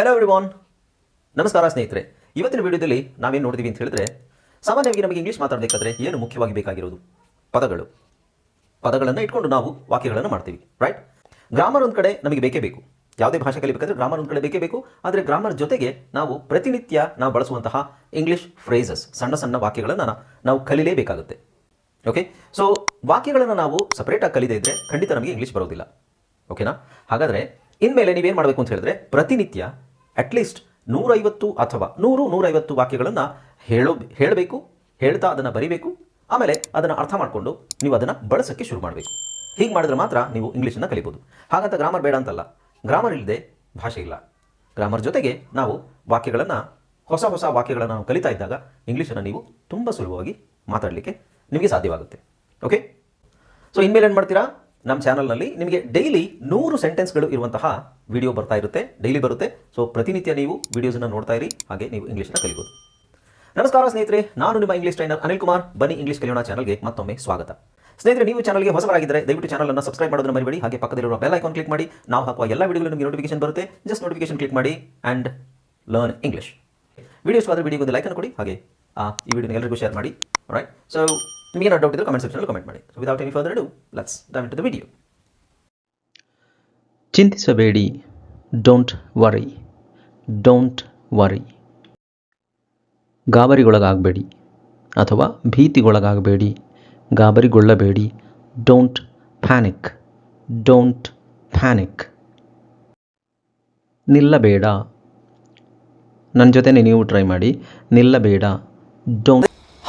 Hello everyone ನಮಸ್ಕಾರ ಸ್ನೇಹಿತರೆ. ಇವತ್ತಿನ ವಿಡಿಯೋದಲ್ಲಿ ನಾವೇನು ನೋಡ್ತೀವಿ ಅಂತ ಹೇಳಿದ್ರೆ, ಸಾಮಾನ್ಯವಾಗಿ ನಮಗೆ ಇಂಗ್ಲೀಷ್ ಮಾತಾಡಬೇಕಾದ್ರೆ ಏನು ಮುಖ್ಯವಾಗಿ ಬೇಕಾಗಿರೋದು? ಪದಗಳು. ಪದಗಳನ್ನು ಇಟ್ಕೊಂಡು ನಾವು ವಾಕ್ಯಗಳನ್ನು ಮಾಡ್ತೀವಿ ರೈಟ್ ಗ್ರಾಮರ್ ಒಂದು ಕಡೆ ನಮಗೆ ಬೇಕೇ ಬೇಕು. ಯಾವುದೇ ಭಾಷೆ ಕಲಿಬೇಕಾದ್ರೆ ಗ್ರಾಮರ್ ಒಂದು ಕಡೆ ಬೇಕೇ ಬೇಕು. ಆದರೆ ಗ್ರಾಮರ್ ಜೊತೆಗೆ ನಾವು ಪ್ರತಿನಿತ್ಯ ನಾವು ಬಳಸುವಂತಹ ಇಂಗ್ಲೀಷ್ ಫ್ರೇಸಸ್ ಸಣ್ಣ ಸಣ್ಣ ವಾಕ್ಯಗಳನ್ನು ನಾವು ಕಲಿಲೇಬೇಕಾಗುತ್ತೆ. ಓಕೆ ಸೊ ವಾಕ್ಯಗಳನ್ನು ನಾವು ಸಪ್ರೇಟಾಗಿ ಕಲಿದೇ ಇದ್ದರೆ ಖಂಡಿತ ನಮಗೆ ಇಂಗ್ಲೀಷ್ ಬರೋದಿಲ್ಲ. ಓಕೆನಾ ಹಾಗಾದರೆ, ಇನ್ಮೇಲೆ ನೀವೇನು ಮಾಡಬೇಕು ಅಂತ ಹೇಳಿದ್ರೆ, ಪ್ರತಿನಿತ್ಯ ಅಟ್ಲೀಸ್ಟ್ ನೂರೈವತ್ತು ಅಥವಾ ನೂರು, ನೂರೈವತ್ತು ವಾಕ್ಯಗಳನ್ನು ಹೇಳೋ, ಹೇಳಬೇಕು, ಹೇಳ್ತಾ ಅದನ್ನು ಬರಿಬೇಕು, ಆಮೇಲೆ ಅದನ್ನು ಅರ್ಥ ಮಾಡಿಕೊಂಡು ನೀವು ಅದನ್ನು ಬಳಸೋಕ್ಕೆ ಶುರು ಮಾಡಬೇಕು. ಹೀಗೆ ಮಾಡಿದ್ರೆ ಮಾತ್ರ ನೀವು ಇಂಗ್ಲೀಷನ್ನು ಕಲಿಬೋದು. ಹಾಗಂತ ಗ್ರಾಮರ್ ಬೇಡ ಅಂತಲ್ಲ. ಗ್ರಾಮರ್ ಇಲ್ಲದೆ ಭಾಷೆ ಇಲ್ಲ. ಗ್ರಾಮರ್ ಜೊತೆಗೆ ನಾವು ವಾಕ್ಯಗಳನ್ನು, ಹೊಸ ಹೊಸ ವಾಕ್ಯಗಳನ್ನು ನಾವು ಕಲಿತಾ ಇದ್ದಾಗ ಇಂಗ್ಲೀಷನ್ನು ನೀವು ತುಂಬ ಸುಲಭವಾಗಿ ಮಾತಾಡಲಿಕ್ಕೆ ನಿಮಗೆ ಸಾಧ್ಯವಾಗುತ್ತೆ. ಓಕೆ ಸೊ ಇನ್ಮೇಲೆ ಏನು ಮಾಡ್ತೀರಾ? ನಮ್ಮ ಚಾನಲ್ನಲ್ಲಿ ನಿಮಗೆ ಡೈಲಿ ನೂರು ಸೆಂಟೆನ್ಸ್ಗಳು ಇರುವಂತಹ ವಿಡಿಯೋ ಬರ್ತಾ ಇರುತ್ತೆ, ಡೈಲಿ ಬರುತ್ತೆ. ಸೊ ಪ್ರತಿನಿತ್ಯ ನೀವು ವಿಡಿಯೋಸನ್ನು ನೋಡ್ತಾ ಇರಿ, ಹಾಗೆ ನೀವು ಇಂಗ್ಲೀಷನ್ನು ಕಲಿಬೋದು. ನಮಸ್ಕಾರ ಸ್ನೇಹಿತರೆ, ನಾನು ನಿಮ್ಮ ಇಂಗ್ಲೀಷ್ ಟ್ರೈನರ್ ಅನಿಲ್ ಕುಮಾರ್. ಬನ್ನಿ ಇಂಗ್ಲೀಷ್ ಕಲಿಯೋಣ ಚಾನಲ್ಗೆ ಮತ್ತೊಮ್ಮೆ ಸ್ವಾಗತ. ಸ್ನೇಹಿತರೆ, ನೀವು ಚಾನಲ್ಗೆ ಹೊಸಬರಾಗಿದ್ದರೆ ದಯವಿಟ್ಟು ಚಾನಲ್ ಅನ್ನು ಸಬ್ಸ್ಕ್ರೈಬ್ ಮಾಡೋದನ್ನು ಮರಿಬೇಡಿ, ಹಾಗೆ ಪಕ್ಕದಲ್ಲಿರುವ ಬೆಲ್ ಐಕಾನ್ ಕ್ಲಿಕ್ ಮಾಡಿ. ನಾವು ಹಾಕುವ ಎಲ್ಲ ವಿಡಿಯೋಗಳು ನಿಮಗೆ ನೋಟಿಫಿಕೇಶನ್ ಬರುತ್ತೆ. ಜಸ್ಟ್ ನೋಟಿಫಿಕೇಶನ್ ಕ್ಲಿಕ್ ಮಾಡಿ ಆ್ಯಂಡ್ ಲರ್ನ್ ಇಂಗ್ಲೀಷ್ ವಿಡಿಯೋಸ್ ಆದರೆ ವಿಡಿಯೋಗೆ ಒಂದು ಲೈಕನ್ನು ಕೊಡಿ, ಹಾಗೆ ಈ ವಿಡಿಯೋನ ಎಲ್ಲರಿಗೂ ಶೇರ್ ಮಾಡಿ. ರೈಟ್ ಸೊ ನಿಮಗೆ ಡೌಟ್ ಇದ್ದರೆ ಕಮೆಂಟ್ ಸೆಕ್ಷನಲ್ಲಿ ಕಮೆಂಟ್ ಮಾಡಿ. Without any further ado let's dive to the video ಚಿಂತಿಸಬೇಡಿ. ಡೋಂಟ್ ವರಿ ಡೋಂಟ್ ವರಿ ಗಾಬರಿಗೊಳಗಾಗಬೇಡಿ. ಅಥವಾ ಭೀತಿಗೊಳಗಾಗಬೇಡಿ. ಗಾಬರಿಗೊಳ್ಳಬೇಡಿ. ಡೋಂಟ್ ಪ್ಯಾನಿಕ್ ಡೋಂಟ್ ಪ್ಯಾನಿಕ್ ನಿಲ್ಲಬೇಡ. ನನ್ನ ಜೊತೆನೆ ನೀವು ಟ್ರೈ ಮಾಡಿ. ನಿಲ್ಲಬೇಡ. ಡೋಂಟ್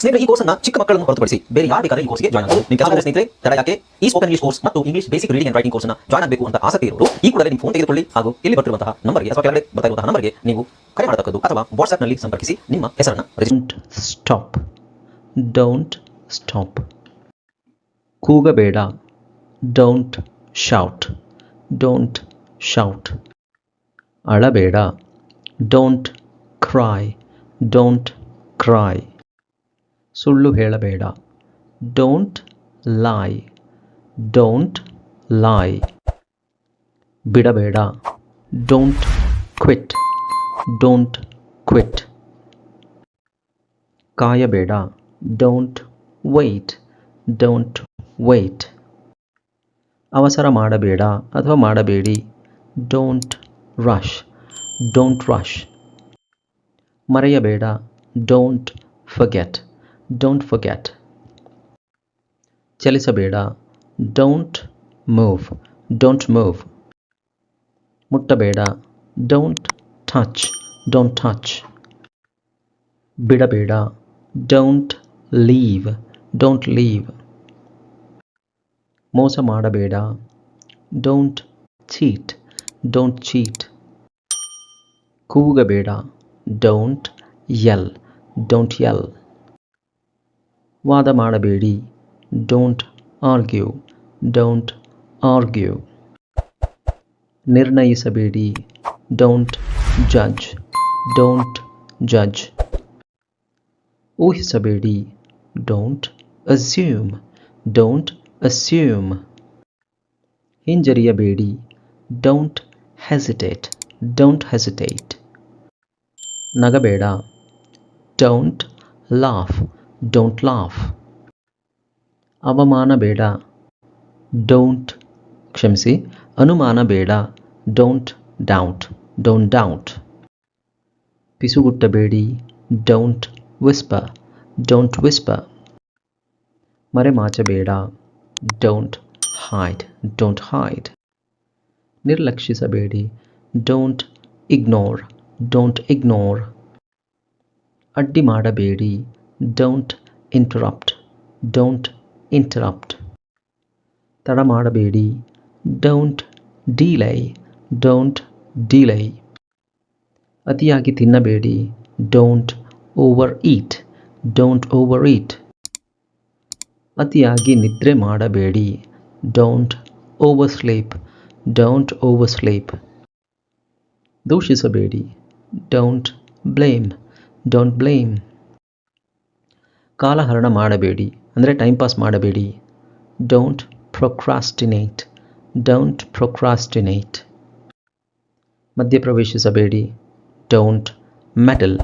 ಸ್ನೇಹಿತರೆ, ಈ ಕೋರ್ಸ್ನ ಚಿಕ್ಕ ಮಕ್ಕಳನ್ನು ಹೊರತುಪಡಿಸಿ ಬೇರೆ ಯಾರು ಬೇಕಾದ್ರೆ ಈ ಕೋರ್ಸ್ಗೆ ಜಾಯ್ನ್ ಆಗಬಹುದು ನಿಮ್ಮ ಕೆಲವು ಸ್ನೇಹಿತರೆ, ತಡ ಯಾಕೆ? ಈ ಸ್ಪೋಕನ್ ಇಂಗ್ಲಿಷ್ ಕೋರ್ಸ್ ಮತ್ತು English basic reading and writing ಕೋರ್ಸ್ನ ಜಾಯ್ನ್ ಆಗಬೇಕು ಅಂತ ಆಸಕ್ತಿ ಇರೋರು, ಈ ಕೂಡಲೇ ನಿಮ್ಮ ಫೋನ್ ತೆಗೆದುಕೊಳ್ಳಿ ಹಾಗೂ ಇಲ್ಲಿ ಬರ್ತಿರುವಂತಹ ನಂಬರ್ಗೆ ಅಥವಾ ಕೆಳಗಡೆ ಬರ್ತಾ ಇರುವಂತಹ ನಂಬರ್ಗೆ ನೀವು ಕರೆ ಮಾಡತಕ್ಕದ್ದು ಅಥವಾ ವಾಟ್ಸ್ಆಪ್ನಲ್ಲಿ ಸಂಪರ್ಕಿಸಿ ನಿಮ್ಮ ಹೆಸರನ್ನು ರಿಜಿಸ್ಟರ್ ಸ್ಟಾಪ್ ಡೌಂಟ್ ಸ್ಟಾಪ್ ಕೂಗಬೇಡ. ಡೌಂಟ್ ಶೌಟ್ ಡೋಂಟ್ ಶೌಟ್ ಅಳಬೇಡ. ಡೋಂಟ್ ಕ್ರೈ ಡೋಂಟ್ ಕ್ರೈ ಸುಳ್ಳು ಹೇಳಬೇಡ. ಡೋಂಟ್ ಲಾಯ್ ಡೋಂಟ್ ಲಾಯ್ ಬಿಡಬೇಡ. ಡೋಂಟ್ ಕ್ವಿಟ್ ಡೋಂಟ್ ಕ್ವಿಟ್ ಕಾಯಬೇಡ. ಡೋಂಟ್ ವೈಟ್ ಡೋಂಟ್ ವೈಟ್ ಅವಸರ ಮಾಡಬೇಡ ಅಥವಾ ಮಾಡಬೇಡಿ. ಡೋಂಟ್ ರಶ್ ಡೋಂಟ್ ರಶ್ ಮರೆಯಬೇಡ. ಡೋಂಟ್ ಫಗೆಟ್ ಡೋಂಟ್ ಫಗೆಟ್ ಚಲಿಸಬೇಡ ಡೋಂಟ್ ಮೂವ್ ಡೋಂಟ್ ಮೂವ್ ಮುಟ್ಟಬೇಡ ಡೋಂಟ್ ಟಚ್ ಡೋಂಟ್ ಟಚ್ ಬಿಡಬೇಡ ಡೋಂಟ್ ಲೀವ್ ಡೋಂಟ್ ಲೀವ್ ಮೋಸ ಮಾಡಬೇಡ ಡೋಂಟ್ ಚೀಟ್ ಡೋಂಟ್ ಚೀಟ್ ಕೂಗಬೇಡ ಡೋಂಟ್ ಎಲ್ ಡೋಂಟ್ ಎಲ್ ವಾದ ಮಾಡಬೇಡಿ. ಡೋಂಟ್ ಆರ್ಗ್ಯೂ ಡೋಂಟ್ ಆರ್ಗ್ಯೂ ನಿರ್ಣಯಿಸಬೇಡಿ. ಡೋಂಟ್ ಜಡ್ಜ್ ಡೋಂಟ್ ಜಡ್ಜ್ ಊಹಿಸಬೇಡಿ. ಡೋಂಟ್ ಅಸ್ಯೂಮ್ ಡೋಂಟ್ ಅಸ್ಯೂಮ್ ಹಿಂಜರಿಯಬೇಡಿ. ಡೋಂಟ್ ಹೆಸಿಟೇಟ್ ಡೋಂಟ್ ಹೆಸಿಟೇಟ್ ನಗಬೇಡ. ಡೋಂಟ್ ಲಾಫ್ ಡೋಂಟ್ ಲಾಫ್ ಅವಮಾನ ಬೇಡ. ಡೋಂಟ್ ಕ್ಷಮಿಸಿ. ಅನುಮಾನ ಬೇಡ. ಡೋಂಟ್ ಡೌಟ್ ಡೋಂಟ್ ಡೌಟ್ ಪಿಸುಗುಟ್ಟಬೇಡಿ. ಡೋಂಟ್ ವಿಸ್ಪ ಡೋಂಟ್ ವಿಸ್ಪ ಮರೆಮಾಚಬೇಡ. ಡೋಂಟ್ ಹೈಡ್ ಡೋಂಟ್ ಹೈಡ್ ನಿರ್ಲಕ್ಷಿಸಬೇಡಿ. ಡೋಂಟ್ ಇಗ್ನೋರ್ ಡೋಂಟ್ ಇಗ್ನೋರ್ ಅಡ್ಡಿ ಮಾಡಬೇಡಿ. ಡೋಂಟ್ ಇಂಟರಪ್ಟ್ ಡೋಂಟ್ ಇಂಟರಪ್ಟ್ ತಡ ಮಾಡಬೇಡಿ ಡೋಂಟ್ ಡೀಲೈ ಡೋಂಟ್ ಡೀಲೈ ಅತಿಯಾಗಿ ತಿನ್ನಬೇಡಿ don't overeat don't overeat ಅತಿಯಾಗಿ ನಿದ್ರೆ ಮಾಡಬೇಡಿ don't oversleep don't oversleep ದೂಷಿಸಬೇಡಿ ಡೋಂಟ್ ಬ್ಲೇಮ್ ಡೋಂಟ್ ಬ್ಲೇಮ್ ಕಾಲಹರಣ ಮಾಡಬೇಡಿ. ಅಂದರೆ ಟೈಮ್ ಪಾಸ್ ಮಾಡಬೇಡಿ. ಡೋಂಟ್ ಪ್ರೊಕ್ರಾಸ್ಟಿನೇಟ್ ಡೋಂಟ್ ಪ್ರೊಕ್ರಾಸ್ಟಿನೇಟ್ ಮಧ್ಯಪ್ರವೇಶಿಸಬೇಡಿ. ಡೋಂಟ್ ಮೆಟಲ್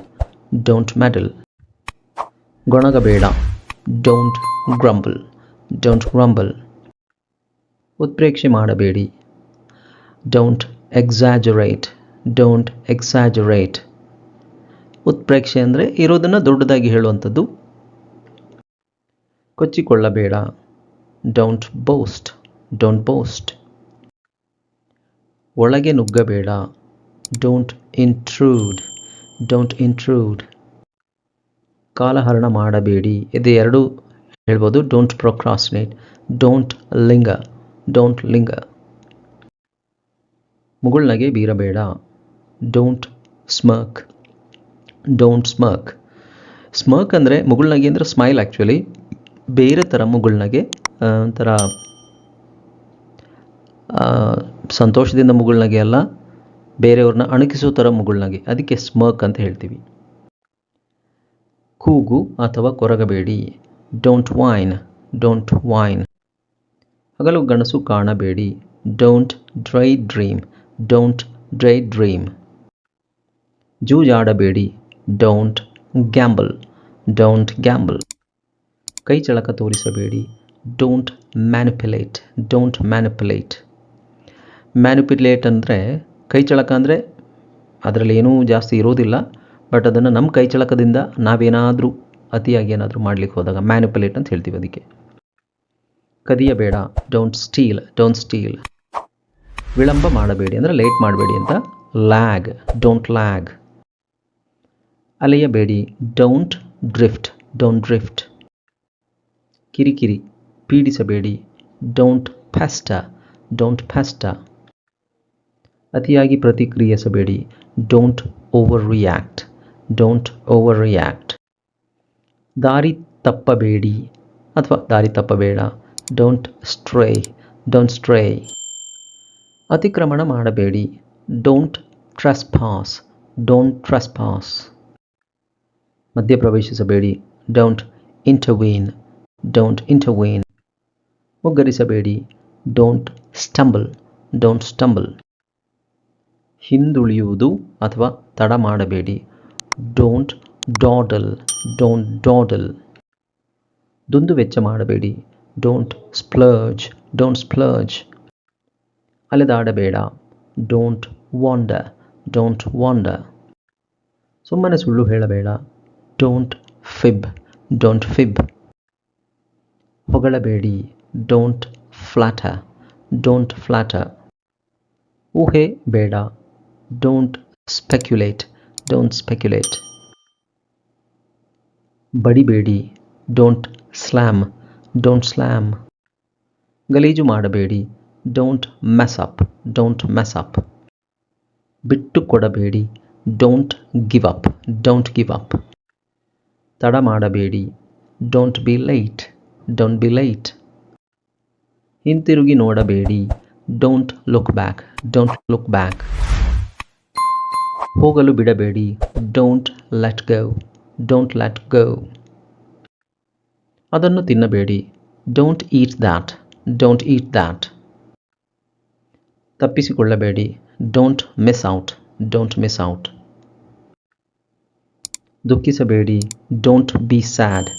ಡೋಂಟ್ ಮೆಟಲ್ ಗೊಣಗಬೇಡ. ಡೋಂಟ್ ಗ್ರಂಬಲ್ ಡೋಂಟ್ ಗ್ರಂಬಲ್ ಉತ್ಪ್ರೇಕ್ಷೆ ಮಾಡಬೇಡಿ. ಡೋಂಟ್ ಎಕ್ಸಾಜರೇಟ್ ಡೋಂಟ್ ಎಕ್ಸಾಜರೇಟ್ ಉತ್ಪ್ರೇಕ್ಷೆ ಅಂದರೆ ಇರೋದನ್ನು ದೊಡ್ಡದಾಗಿ ಹೇಳುವಂಥದ್ದು ಕೊಚ್ಚಿಕೊಳ್ಳಬೇಡ. ಡೋಂಟ್ ಬೋಸ್ಟ್ ಡೋಂಟ್ ಬೋಸ್ಟ್ ಒಳಗೆ ನುಗ್ಗಬೇಡ. ಡೋಂಟ್ ಇಂಟ್ರೂಡ್ ಡೋಂಟ್ ಇಂಟ್ರೂಡ್ ಕಾಲಹರಣ ಮಾಡಬೇಡಿ. ಇದು ಎರಡು ಹೇಳ್ಬೋದು. Don't procrastinate don't linger don't linger ಮುಗುಳ್ನಗೆ ಬೀರಬೇಡ. Don't ಸ್ಮರ್ಕ್ don't ಸ್ಮರ್ಕ್ ಸ್ಮರ್ಕ್ ಅಂದರೆ ಮುಗುಳ್ನಗೆ ಅಂದರೆ ಸ್ಮೈಲ್ ಆ್ಯಕ್ಚುಲಿ ಬೇರೆ ಥರ ಮುಗುಳ್ನಗೆ ಒಂಥರ ಸಂತೋಷದಿಂದ ಮುಗುಳ್ನಗೆ ಅಲ್ಲ, ಬೇರೆಯವ್ರನ್ನ ಅಣಕಿಸೋ ಥರ ಮುಗುಳ್ನಗೆ. ಅದಕ್ಕೆ ಸ್ಮರ್ಕ್ ಅಂತ ಹೇಳ್ತೀವಿ. ಕೂಗು ಅಥವಾ ಕೊರಗಬೇಡಿ. ಡೋಂಟ್ ವೈನ್ ಡೋಂಟ್ ವೈನ್ ಹಗಲು ಗಣಸು ಕಾಣಬೇಡಿ. Don't daydream don't daydream ಜೂಜಾಡಬೇಡಿ. ಡೋಂಟ್ ಗ್ಯಾಂಬಲ್ ಡೋಂಟ್ ಗ್ಯಾಂಬಲ್ ಕೈ ಚಳಕ ತೋರಿಸಬೇಡಿ. Don't manipulate don't manipulate manipulate ಅಂದರೆ ಕೈ ಚಳಕ ಅಂದರೆ ಅದರಲ್ಲಿ ಏನೂ ಜಾಸ್ತಿ ಇರೋದಿಲ್ಲ ಬಟ್ ಅದನ್ನು ನಮ್ಮ ಕೈ ಚಳಕದಿಂದ ನಾವೇನಾದರೂ ಅತಿಯಾಗಿ ಏನಾದರೂ ಮಾಡಲಿಕ್ಕೆ ಹೋದಾಗ ಮ್ಯಾನಿಪ್ಯುಲೇಟ್ ಅಂತ ಹೇಳ್ತೀವಿ ಅದಕ್ಕೆ. ಕದಿಯಬೇಡ. ಡೋಂಟ್ ಸ್ಟೀಲ್ ಡೋಂಟ್ ಸ್ಟೀಲ್ ವಿಳಂಬ ಮಾಡಬೇಡಿ ಅಂದರೆ ಲೇಟ್ ಮಾಡಬೇಡಿ ಅಂತ ಲ್ಯಾಗ್ ಡೋಂಟ್ ಲ್ಯಾಗ್ ಅಲೆಯಬೇಡಿ. ಡೋಂಟ್ ಡ್ರಿಫ್ಟ್ ಡೋಂಟ್ ಡ್ರಿಫ್ಟ್ ಕಿರಿಕಿರಿ, ಪೀಡಿಸಬೇಡಿ. ಡೋಂಟ್ ಫೆಸ್ಟ ಡೋಂಟ್ ಫೆಸ್ಟ ಅತಿಯಾಗಿ ಪ್ರತಿಕ್ರಿಯಿಸಬೇಡಿ. Don't overreact don't overreact ದಾರಿ ತಪ್ಪಬೇಡಿ ಅಥವಾ ದಾರಿ ತಪ್ಪಬೇಡ. ಡೋಂಟ್ ಸ್ಟ್ರೇ ಡೋಂಟ್ ಸ್ಟ್ರೇ ಅತಿಕ್ರಮಣ ಮಾಡಬೇಡಿ. ಡೋಂಟ್ ಟ್ರೆಸ್ಪಾಸ್ ಡೋಂಟ್ ಮಧ್ಯ ಮಧ್ಯಪ್ರವೇಶಿಸಬೇಡಿ. ಡೋಂಟ್ ಇಂಟರ್ವೀನ್ ಡೋಂಟ್ ಇಂಟರ್ವೀನ್ ಒಗ್ಗರಿಸಬೇಡಿ. ಡೋಂಟ್ ಸ್ಟಂಬಲ್ ಡೋಂಟ್ ಸ್ಟಂಬಲ್ ಹಿಂದುಳಿಯುವುದು ಅಥವಾ ತಡ ಮಾಡಬೇಡಿ. ಡೋಂಟ್ ಡಾಡಲ್ ಡೋಂಟ್ ಡಾಡಲ್ ದುಂದು ವೆಚ್ಚ ಮಾಡಬೇಡಿ. ಡೋಂಟ್ ಸ್ಪ್ಲರ್ಜ್ ಡೋಂಟ್ ಸ್ಪ್ಲರ್ಜ್ ಅಲೆದಾಡಬೇಡ. ಡೋಂಟ್ ವಾಂಡ ಡೋಂಟ್ ವಾಂಡ ಸುಮ್ಮನೆ ಸುಳ್ಳು ಹೇಳಬೇಡ. ಡೋಂಟ್ ಫಿಬ್ ಡೋಂಟ್ ಫಿಬ್ ಹೊಗಳಬೇಡಿ ಡೋಂಟ್ ಫ್ಲಾಟ ಡೋಂಟ್ ಫ್ಲಾಟ ಊಹೆ ಬೇಡ. ಡೋಂಟ್ ಸ್ಪೆಕ್ಯುಲೇಟ್ ಡೋಂಟ್ ಸ್ಪೆಕ್ಯುಲೇಟ್ ಬಡಿಬೇಡಿ. ಡೋಂಟ್ ಸ್ಲ್ಯಾಮ್ ಡೋಂಟ್ ಸ್ಲ್ಯಾಮ್ ಗಲೀಜು ಮಾಡಬೇಡಿ. Don't mess up don't mess up ಬಿಟ್ಟು ಕೊಡಬೇಡಿ don't give up don't give up ತಡ ಮಾಡಬೇಡಿ. Don't be late don't be late ಹಿಂತಿರುಗಿ ನೋಡಬೇಡಿ. Don't look back don't look back ಹೋಗಲು ಬಿಡಬೇಡಿ. Don't let go don't let go ಅದನ್ನು ತಿನ್ನಬೇಡಿ. Don't eat that don't eat that ತಪ್ಪಿಸಿಕೊಳ್ಳಬೇಡಿ. Don't miss out don't miss out ದುಃಖಿಸಬೇಡಿ. Don't be sad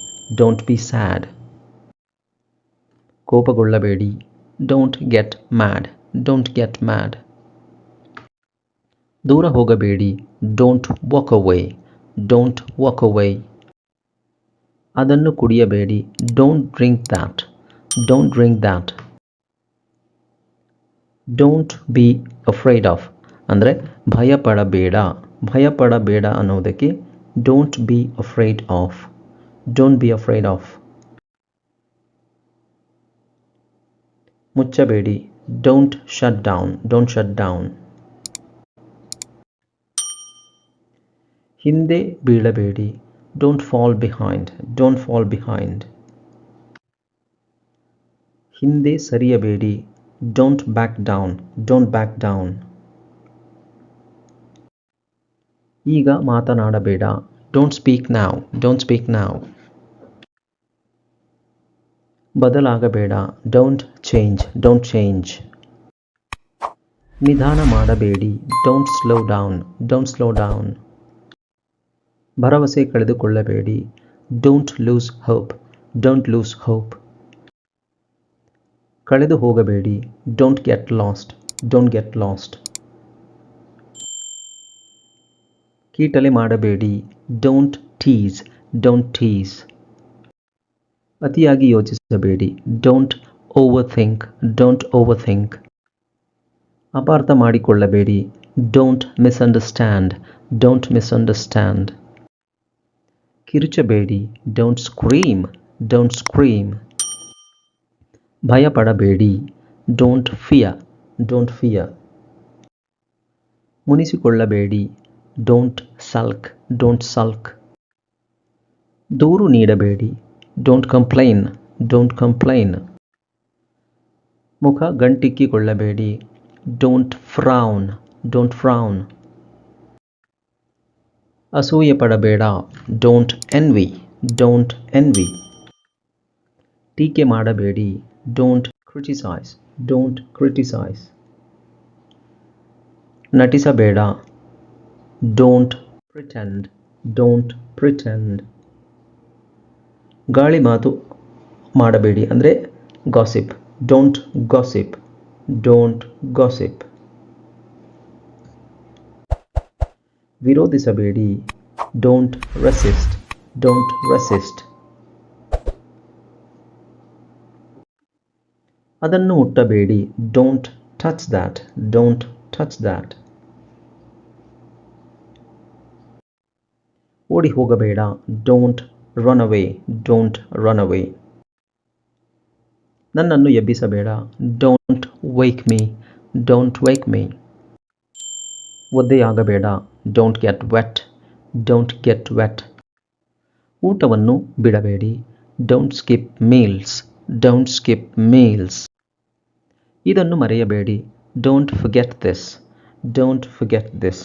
don't be sad ಕೋಪಗೊಳ್ಳಬೇಡಿ. Don't get mad don't get mad ದೂರ ಹೋಗಬೇಡಿ. Don't walk away don't walk away ಅದನ್ನು ಕುಡಿಯಬೇಡಿ. Don't drink that don't drink that don't be afraid of ಅಂದರೆ ಭಯಪಡಬೇಡ. ಭಯಪಡಬೇಡ ಅನ್ನೋದಕ್ಕೆ don't be afraid of don't be afraid of ಮುಚ್ಚಬೇಡಿ. Don't shut down don't shut down ಹಿಂದೆ ಬೀಳಬೇಡಿ. Don't fall behind don't fall behind ಹಿಂದೆ ಸರಿಯಬೇಡಿ. Don't back down don't back down ಈಗ ಮಾತನಾಡಬೇಡ. Don't speak now don't speak now ಬದಲಾಗಬೇಡ. Don't change don't change ನಿಧಾನ ಮಾಡಬೇಡಿ. Don't slow down don't slow down ಭರವಸೆ ಕಳೆದುಕೊಳ್ಳಬೇಡಿ. Don't lose hope don't lose hope ಕಳೆದು ಹೋಗಬೇಡಿ. Don't get lost don't get lost ಕೀಟಲೆ ಮಾಡಬೇಡಿ. Don't tease don't tease ಅತಿಯಾಗಿ ಯೋಚಿಸಬೇಡಿ don't overthink don't over think ಅಪಾರ್ಥ ಮಾಡಿಕೊಳ್ಳಬೇಡಿ don't misunderstand don't misunderstand ಕಿರುಚಬೇಡಿ don't scream don't scream ಭಯಪಡಬೇಡಿ don't fear don't fear ಮುನಿಸಿಕೊಳ್ಳಬೇಡಿ don't sulk don't sulk ದೂರು ನೀಡಬೇಡಿ don't complain don't complain ಮುಖ ಗಂಟಿಕ್ಕಿಕೊಳ್ಳಬೇಡಿ. ಡೋಂಟ್ ಫ್ರೌನ್ ಡೋಂಟ್ ಫ್ರೌನ್ ಅಸೂಯೆ ಪಡಬೇಡ. ಡೋಂಟ್ ಎನ್ವಿ ಡೋಂಟ್ ಎನ್ವಿ ಟೀಕೆ ಮಾಡಬೇಡಿ. ಡೋಂಟ್ ಕ್ರಿಟಿಸೈಸ್ ಡೋಂಟ್ ಕ್ರಿಟಿಸೈಸ್ ನಟಿಸಬೇಡ. ಡೋಂಟ್ ಪ್ರಿಟೆಂಡ್ ಡೋಂಟ್ ಪ್ರಿಟೆಂಡ್ ಗಾಳಿ ಮಾತು ಮಾಡಬೇಡಿ ಅಂದರೆ gossip don't gossip don't gossip ವಿರೋಧಿಸಬೇಡಿ. Don't resist don't resist ಅದನ್ನು ಮುಟ್ಟಬೇಡಿ. Don't touch that don't touch that ಓಡಿ ಹೋಗಬೇಡ. Don't run away don't run away ನನ್ನನ್ನು ಎಬ್ಬಿಸಬೇಡ. Don't wake me don't wake me ಒದ್ದೆಯಾಗಬೇಡ. Don't get wet don't get wet ಊಟವನ್ನು ಬಿಡಬೇಡಿ. Don't skip meals don't skip meals ಇದನ್ನು ಮರೆಯಬೇಡಿ. Don't forget this don't forget this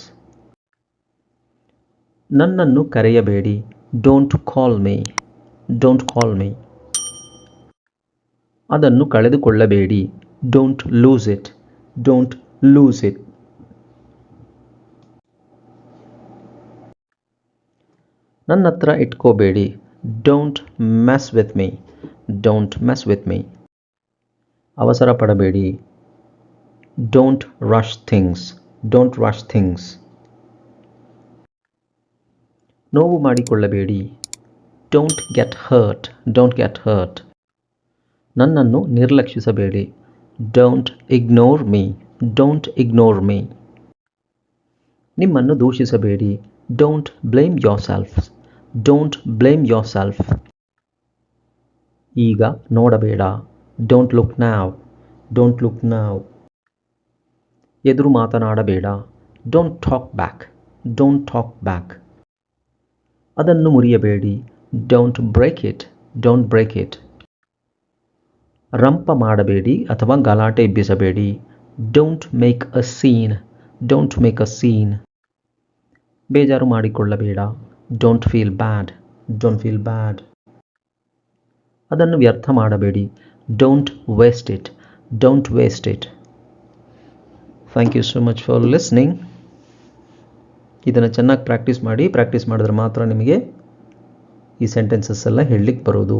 ನನ್ನನ್ನು ಕರೆಯಬೇಡಿ. Don't call me don't call me ಅದನ್ನು ಕಳೆದುಕೊಳ್ಳಬೇಡಿ. Don't lose it don't lose it ನನ್ನ ಹತ್ರ ಇಟ್ಕೋಬೇಡಿ. Don't mess with me don't mess with me ಅವಸರ ಪಡಬೇಡಿ don't rush things don't rush things ನೋವು ಮಾಡಿಕೊಳ್ಳಬೇಡಿ. Don't get hurt don't get hurt ನನ್ನನ್ನು ನಿರ್ಲಕ್ಷಿಸಬೇಡಿ. Don't ignore me don't ignore me ನಿಮ್ಮನ್ನು ದೂಷಿಸಬೇಡಿ. Don't blame yourself don't blame yourself ಈಗ ನೋಡಬೇಡ. Don't look now don't look now ಎದುರು ಮಾತನಾಡಬೇಡ. Don't talk back don't talk back ಅದನ್ನು ಮುರಿಯಬೇಡಿ. Don't break it don't break it ರಂಪ ಮಾಡಬೇಡಿ ಅಥವಾ ಗಲಾಟೆ ಎಬ್ಬಿಸಬೇಡಿ. Don't make a scene don't make a scene ಬೇಜಾರು ಮಾಡಿಕೊಳ್ಳಬೇಡ. Don't feel bad don't feel bad ಅದನ್ನು ವ್ಯರ್ಥ ಮಾಡಬೇಡಿ. Don't waste it don't waste it thank you so much for listening ಇದನ್ನು ಚೆನ್ನಾಗಿ practice ಮಾಡಿ ಪ್ರಾಕ್ಟೀಸ್ ಮಾಡಿದ್ರೆ ಮಾತ್ರ ನಿಮಗೆ ಈ ಸೆಂಟೆನ್ಸಸ್ ಎಲ್ಲ ಹೇಳಲಿಕ್ಕೆ ಬರೋದು.